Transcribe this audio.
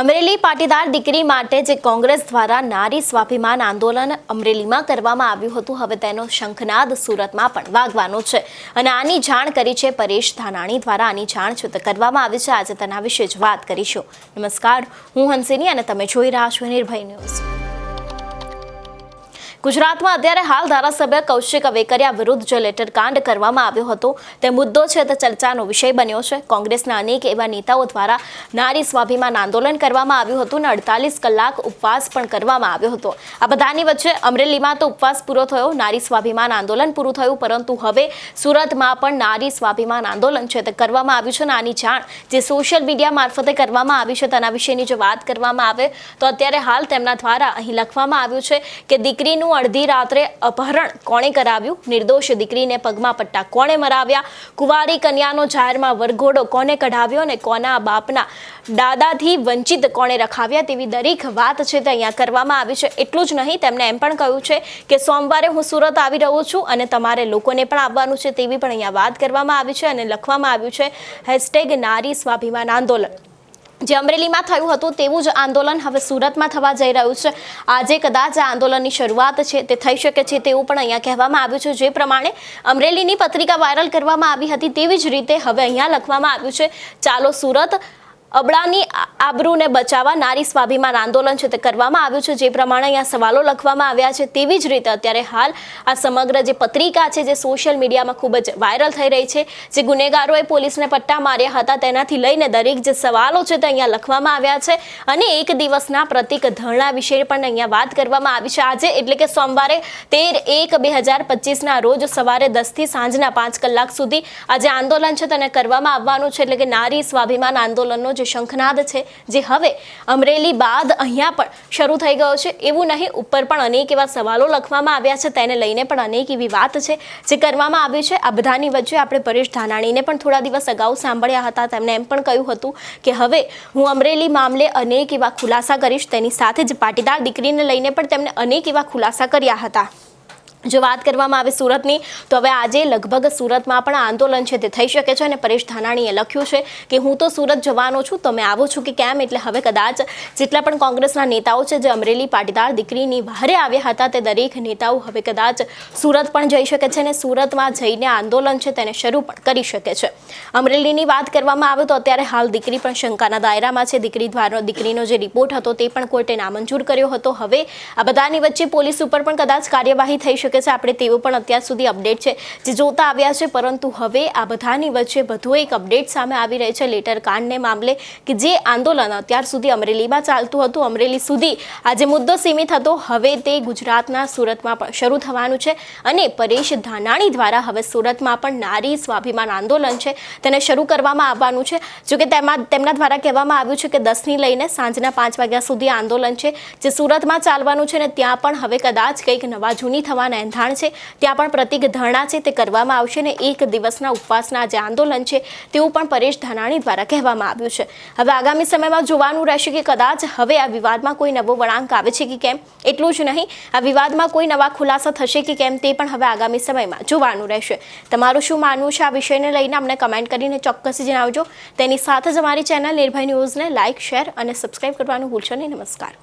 અમરેલી પાટીદાર દીકરી માટે જે કોંગ્રેસ દ્વારા નારી સ્વાભિમાન આંદોલન અમરેલીમાં કરવામાં આવ્યું હતું, હવે તેનો શંખનાદ સુરતમાં પણ વાગવાનો છે. અને આની જાણ કરી છે પરેશ ધાનાણી દ્વારા. આની જાણ કરવામાં આવી છે. આજે તેના વિશે જ વાત કરીશું. નમસ્કાર, હું હંસિની અને તમે જોઈ રહ્યા છો નિર્ભય ન્યૂઝ. ગુજરાતમાં અત્યારે હાલ ધારાસભ્ય કૌશિક વેકરિયા વિરુદ્ધ જે લેટર કાંડ કરવામાં આવ્યો હતો, તે મુદ્દો છે તે ચર્ચાનો વિષય બન્યો છે. કોંગ્રેસના અનેક એવા નેતાઓ દ્વારા નારી સ્વાભિમાન આંદોલન કરવામાં આવ્યું હતું અને અડતાલીસ કલાક ઉપવાસ પણ કરવામાં આવ્યો હતો. આ બધાની વચ્ચે અમરેલીમાં તો ઉપવાસ પૂરો થયો, નારી સ્વાભિમાન આંદોલન પૂરું થયું, પરંતુ હવે સુરતમાં પણ નારી સ્વાભિમાન આંદોલન છે તે કરવામાં આવ્યું છે અને આની જાણ જે સોશિયલ મીડિયા મારફતે કરવામાં આવી છે તેના વિશેની જો વાત કરવામાં આવે, તો અત્યારે હાલ તેમના દ્વારા અહીં લખવામાં આવ્યું છે કે દીકરીનું અડધી રાત્રે અપહરણ કોણે કરાવ્યું? નિર્દોષ દીકરીને પગમાં પટ્ટા કોણે મરાવ્યા? કુંવારી કન્યાનો જાહેરમાં વરઘોડો કોને કઢાવ્યો અને કોના બાપના દાદાથી વંચિત કોણે રખાવ્યા તેવી દરેક વાત છે તે અહીંયા કરવામાં આવી છે. એટલું જ નહીં, તેમણે એમ પણ કહ્યું છે કે સોમવારે હું સુરત આવી રહ્યો છું અને તમારે લોકોને પણ આવવાનું છે તેવી પણ અહીંયા વાત કરવામાં આવી છે અને લખવામાં આવ્યું છે, હેશટેગ નારી સ્વાભિમાન આંદોલન. જે અમરેલીમાં થયું હતું તેવું જ આંદોલન હવે સુરતમાં થવા જઈ રહ્યું છે. આજે કદાચ આ આંદોલનની શરૂઆત છે તે થઈ શકે છે તેવું પણ અહીંયા કહેવામાં આવ્યું છે. જે પ્રમાણે અમરેલીની પત્રિકા વાયરલ કરવામાં આવી હતી તેવી જ રીતે હવે અહીંયા લખવામાં આવ્યું છે. ચાલો સુરત અબડાની આબરૂને બચાવવા નારી સ્વાભિમાન આંદોલન છે તે કરવામાં આવ્યું છે. જે પ્રમાણે અહીંયા સવાલો લખવામાં આવ્યા છે તેવી જ રીતે અત્યારે હાલ આ સમગ્ર જે પત્રિકા છે જે સોશિયલ મીડિયામાં ખૂબ જ વાયરલ થઈ રહી છે, જે ગુનેગારોએ પોલીસને પટ્ટા માર્યા હતા તેનાથી લઈને દરેક જે સવાલો છે તે અહીંયા લખવામાં આવ્યા છે અને એક દિવસના પ્રતિક ધરણા વિશે પણ અહીંયા વાત કરવામાં આવી છે. આજે એટલે કે સોમવારે તેર એક બે હજાર પચીસના રોજ સવારે દસથી સાંજના પાંચ કલાક સુધી આ જે આંદોલન છે તેને કરવામાં આવવાનું છે. એટલે કે નારી સ્વાભિમાન આંદોલનનો જે શંખનાદ છે, જે હવે અમરેલી બાદ અહીંયા પણ શરૂ થઈ ગયો છે. એવું નહીં, ઉપર પણ અનેક એવા સવાલો લખવામાં આવ્યા છે. તેને લઈને પણ અનેક એવી વાત છે, જે કરવામાં આવી છે. આ બધાની વચ્ચે આપણે પરેશ ધાનાણીને પણ થોડા દિવસ અગાઉ સાંભળ્યા હતા. તેમણે એમ પણ કહ્યું હતું કે, હવે હું અમરેલી મામલે અનેક એવા ખુલાસા કરીશ. તેની સાથે જ પાટીદાર દીકરીને લઈને પણ તેમણે અનેક એવા ખુલાસા કર્યા હતા. જો વાત કરવામાં આવે સુરતની, તો હવે આજે લગભગ સુરતમાં પણ આંદોલન છે તે થઈ શકે છે અને પરેશ ધાનાણીએ લખ્યું છે કે હું તો સુરત જવાનો છું, તમે આવો છો કે કેમ? એટલે હવે કદાચ જેટલા પણ કોંગ્રેસના નેતાઓ છે, જે અમરેલી પાટીદાર દીકરીની બહારે આવ્યા હતા, તે દરેક નેતાઓ હવે કદાચ સુરત પણ જઈ શકે છે અને સુરતમાં જઈને આંદોલન છે તેને શરૂ પણ કરી શકે છે. અમરેલીની વાત કરવામાં આવે તો અત્યારે હાલ દીકરી પણ શંકાના દાયરામાં છે. દીકરી દ્વારા દીકરીનો જે રિપોર્ટ હતો તે પણ કોર્ટે નામંજૂર કર્યો હતો. હવે આ બધાની વચ્ચે પોલીસ ઉપર પણ કદાચ કાર્યવાહી થઈ શકે છે, આપણે તેવું પણ અત્યાર સુધી અપડેટ છે, જે જોતા આવ્યા છે, પરંતુ હવે આ બધાની વચ્ચે વધુ એક અપડેટ સામે આવી રહી છે, લેટર કાંડને મામલે, કે જે આંદોલન અત્યાર સુધી અમરેલીમાં ચાલતું હતું, અમરેલી સુધી આ જે મુદ્દો સીમિત હતો, હવે તે ગુજરાતના સુરતમાં પણ શરૂ થવાનું છે, અને પરેશ ધાનાણી દ્વારા હવે સુરતમાં પણ નારી સ્વાભિમાન આંદોલન છે, તેને શરૂ કરવામાં આવવાનું છે, જોકે તેમાં, તેમના દ્વારા કહેવામાં આવ્યું છે કે દસની લઈને સાંજના પાંચ વાગ્યા સુધી આંદોલન છે, જે સુરતમાં ચાલવાનું છે, ને ત્યાં પણ હવે કદાચ કંઈક નવા જૂની થવાના એંધાણ છે. ત્યાં પણ પ્રતિક ધરણા છે તે કરવામાં આવશે ને એક દિવસના ઉપવાસના જે આંદોલન છે તેવું પણ પરેશ ધાનાણી દ્વારા કહેવામાં આવ્યું છે. હવે આગામી સમયમાં જોવાનું રહેશે કે કદાચ હવે આ વિવાદમાં કોઈ નવો વળાંક આવે છે કે કેમ? એટલું જ નહીં, આ વિવાદમાં કોઈ નવા ખુલાસા થશે કે કેમ તે પણ હવે આગામી સમયમાં જોવાનું રહેશે. તમારું શું માનવું છે આ વિષયને લઈને અમને કમેન્ટ કરીને ચોક્કસ જણાવજો. તેની સાથે જ અમારી ચેનલ નિર્ભય ન્યૂઝને લાઇક, શેર અને સબસ્ક્રાઇબ કરવાનું ભૂલશો નહીં. નમસ્કાર.